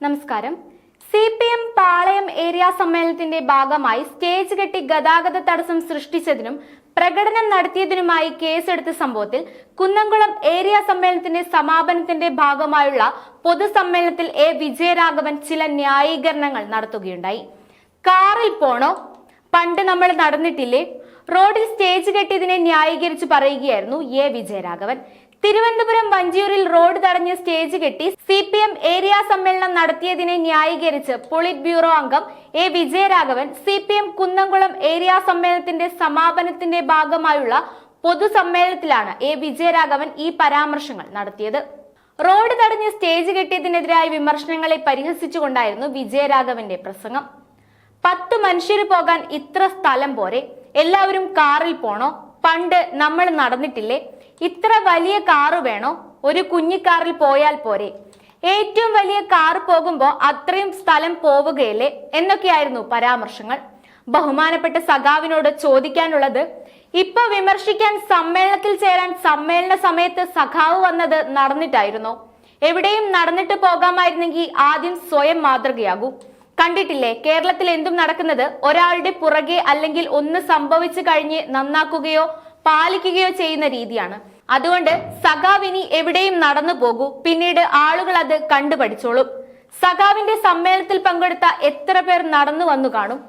നമസ്കാരം. C P M Palayam area സമ്മേളനത്തിന്റെ ഭാഗമായി സ്റ്റേജ് കെട്ടി ഗതാഗത തടസ്സം സൃഷ്ടിച്ചതിനും പ്രകടനം നടത്തിയതിനുമായി കേസെടുത്ത സംഭവത്തിൽ കുന്നംകുളം ഏരിയ സമ്മേളനത്തിന്റെ സമാപനത്തിന്റെ ഭാഗമായുള്ള പൊതുസമ്മേളനത്തിൽ എ. വിജയരാഘവൻ ചില ന്യായീകരണങ്ങൾ നടത്തുകയുണ്ടായി. കാറിൽ പോണോ? പണ്ട് നമ്മൾ നടന്നിട്ടില്ലേ? റോഡിൽ സ്റ്റേജ് കെട്ടിയതിനെ ന്യായീകരിച്ച് പറയുകയായിരുന്നു എ. വിജയരാഘവൻ. തിരുവനന്തപുരം വഞ്ചിയൂരിൽ റോഡ് തടഞ്ഞ് സ്റ്റേജ് കെട്ടി സി പി എം ഏരിയ സമ്മേളനം നടത്തിയതിനെ ന്യായീകരിച്ച് പൊളിറ്റ് ബ്യൂറോ അംഗം A Vijayaraghavan C P M Kunnamkulam area സമ്മേളനത്തിന്റെ സമാപനത്തിന്റെ ഭാഗമായുള്ള പൊതുസമ്മേളനത്തിലാണ് എ വിജയരാഘവൻ ഈ പരാമർശങ്ങൾ നടത്തിയത്. റോഡ് തടഞ്ഞ് സ്റ്റേജ് കെട്ടിയതിനെതിരായ വിമർശനങ്ങളെ പരിഹസിച്ചുകൊണ്ടായിരുന്നു വിജയരാഘവന്റെ പ്രസംഗം. പത്ത് മനുഷ്യർ പോകാൻ ഇത്ര സ്ഥലം പോരെ? എല്ലാവരും കാറിൽ പോണോ? പണ്ട് നമ്മൾ നടന്നിട്ടില്ലേ? ഇത്ര വലിയ കാറ് വേണോ? ഒരു കുഞ്ഞിക്കാറിൽ പോയാൽ പോരെ. ഏറ്റവും വലിയ കാർ പോകുമ്പോൾ അത്രയും സ്ഥലം പോവുകയല്ലേ? എന്നൊക്കെയായിരുന്നു പരാമർശങ്ങൾ. ബഹുമാനപ്പെട്ട സഖാവിനോട് ചോദിക്കാനുള്ളത് ഇപ്പൊ വിമർശിക്കാൻ സമ്മേളനത്തിൽ ചേരാൻ സമ്മേളന സമയത്ത് സഖാവ് വന്നത് നടന്നിട്ടായിരുന്നോ? എവിടെയും നടന്നിട്ട് പോകാമായിരുന്നെങ്കിൽ ആദ്യം സ്വയം മാതൃകയാകൂ. കണ്ടിട്ടില്ലേ? കേരളത്തിൽ എന്തും നടക്കുന്നത് ഒരാളുടെ പുറകെ അല്ലെങ്കിൽ ഒന്ന് സംഭവിച്ചു കഴിഞ്ഞ് നന്നാക്കുകയോ പാലിക്കുകയോ ചെയ്യുന്ന രീതിയാണ്. അതുകൊണ്ട് സഖാവിനി എവിടെയും നടന്നു പോകൂ. പിന്നീട് ആളുകൾ അത് കണ്ടുപഠിച്ചോളും. സഖാവിന്റെ സമ്മേളനത്തിൽ പങ്കെടുത്ത എത്ര പേർ നടന്നു വന്നു കാണും.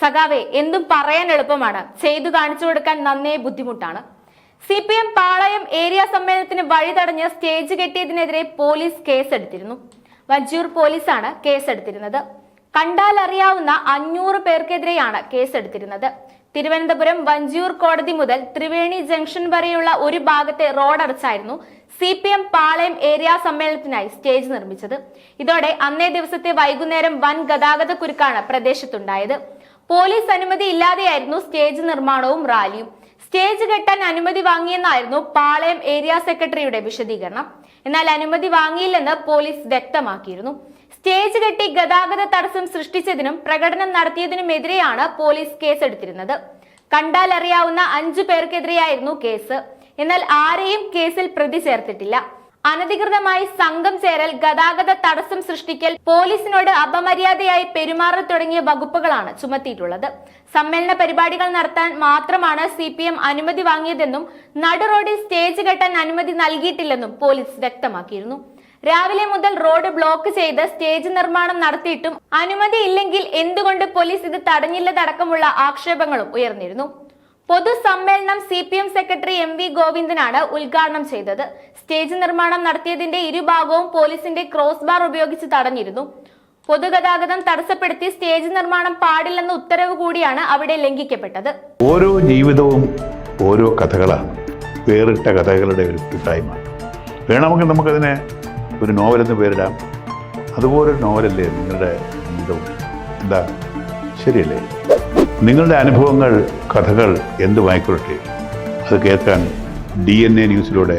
സഖാവെ എന്തും പറയാൻ എളുപ്പമാണ്. ചെയ്തു കാണിച്ചു കൊടുക്കാൻ നന്നേ ബുദ്ധിമുട്ടാണ്. C P M Palayam area സമ്മേളനത്തിന് വഴി തടഞ്ഞ് സ്റ്റേജ് കെട്ടിയതിനെതിരെ പോലീസ് കേസെടുത്തിരുന്നു. വഞ്ചൂർ പോലീസാണ് കേസെടുത്തിരുന്നത്. കണ്ടാൽ അറിയാവുന്ന അഞ്ഞൂറ് പേർക്കെതിരെയാണ് കേസെടുത്തിരുന്നത്. തിരുവനന്തപുരം വഞ്ചിയൂർ കോടതി മുതൽ ത്രിവേണി ജംഗ്ഷൻ വരെയുള്ള ഒരു ഭാഗത്തെ റോഡടച്ചായിരുന്നു C P M Palayam area സമ്മേളനത്തിനായി stage നിർമ്മിച്ചത്. ഇതോടെ അന്നേ ദിവസത്തെ വൈകുന്നേരം വൻ ഗതാഗത കുരുക്കാണ് പ്രദേശത്തുണ്ടായത്. പോലീസ് അനുമതി ഇല്ലാതെയായിരുന്നു സ്റ്റേജ് നിർമ്മാണവും റാലിയും. സ്റ്റേജ് കെട്ടാൻ അനുമതി വാങ്ങിയെന്നായിരുന്നു പാളയം ഏരിയ സെക്രട്ടറിയുടെ വിശദീകരണം. എന്നാൽ അനുമതി വാങ്ങിയില്ലെന്ന് പോലീസ് വ്യക്തമാക്കിയിരുന്നു. സ്റ്റേജ് കെട്ടി ഗതാഗത തടസ്സം സൃഷ്ടിച്ചതിനും പ്രകടനം നടത്തിയതിനുമെതിരെയാണ് പോലീസ് കേസെടുത്തിരുന്നത്. കണ്ടാൽ അറിയാവുന്ന അഞ്ചു പേർക്കെതിരെയായിരുന്നു കേസ്. എന്നാൽ ആരെയും കേസിൽ പ്രതി ചേർത്തിട്ടില്ല. അനധികൃതമായി സംഘം ചേരൽ ഗതാഗത തടസ്സം സൃഷ്ടിക്കൽ പോലീസിനോട് അപമര്യാദയായി പെരുമാറൽ തുടങ്ങിയ വകുപ്പുകളാണ് ചുമത്തിയിട്ടുള്ളത്. സമ്മേളന പരിപാടികൾ നടത്താൻ മാത്രമാണ് സി പി എം അനുമതി വാങ്ങിയതെന്നും നടു റോഡിൽ സ്റ്റേജ് കെട്ടാൻ അനുമതി നൽകിയിട്ടില്ലെന്നും പോലീസ് വ്യക്തമാക്കിയിരുന്നു. രാവിലെ മുതൽ റോഡ് ബ്ലോക്ക് ചെയ്ത് സ്റ്റേജ് നിർമ്മാണം നടത്തിയിട്ടും അനുമതി ഇല്ലെങ്കിൽ എന്തുകൊണ്ട് പോലീസ് ഇത് തടഞ്ഞില്ലതടക്കമുള്ള ആക്ഷേപങ്ങളും ഉയർന്നിരുന്നു. പൊതുസമ്മേളനം C P M secretary M V ഗോവിന്ദനാണ് ഉദ്ഘാടനം ചെയ്തത്. സ്റ്റേജ് നിർമ്മാണം നടത്തിയതിന്റെ ഇരുഭാഗവും പോലീസിന്റെ ക്രോസ് ബാർ ഉപയോഗിച്ച് തടഞ്ഞിരുന്നു. പൊതുഗതാഗതം തടസ്സപ്പെടുത്തി സ്റ്റേജ് നിർമ്മാണം പാടില്ലെന്ന ഉത്തരവ് കൂടിയാണ് അവിടെ ലംഘിക്കപ്പെട്ടത്. ഓരോ ജീവിതവും ഓരോ കഥകളാണ്. വേറിട്ട കഥകളുടെ ഒരു കൂട്ടായ്മ. വേണമെങ്കിൽ നമുക്കതിനെ ഒരു നോവലെന്ന് പേരിടാം. അതുപോലൊരു നോവലല്ലേ നിങ്ങളുടെ ജീവിതവും? എന്താ? ശരിയല്ലേ? നിങ്ങളുടെ അനുഭവങ്ങൾ കഥകൾ എന്തുമായിക്കൊള്ളട്ടെ? അത് കേൾക്കാൻ ഡി എൻ എ ന്യൂസിലൂടെ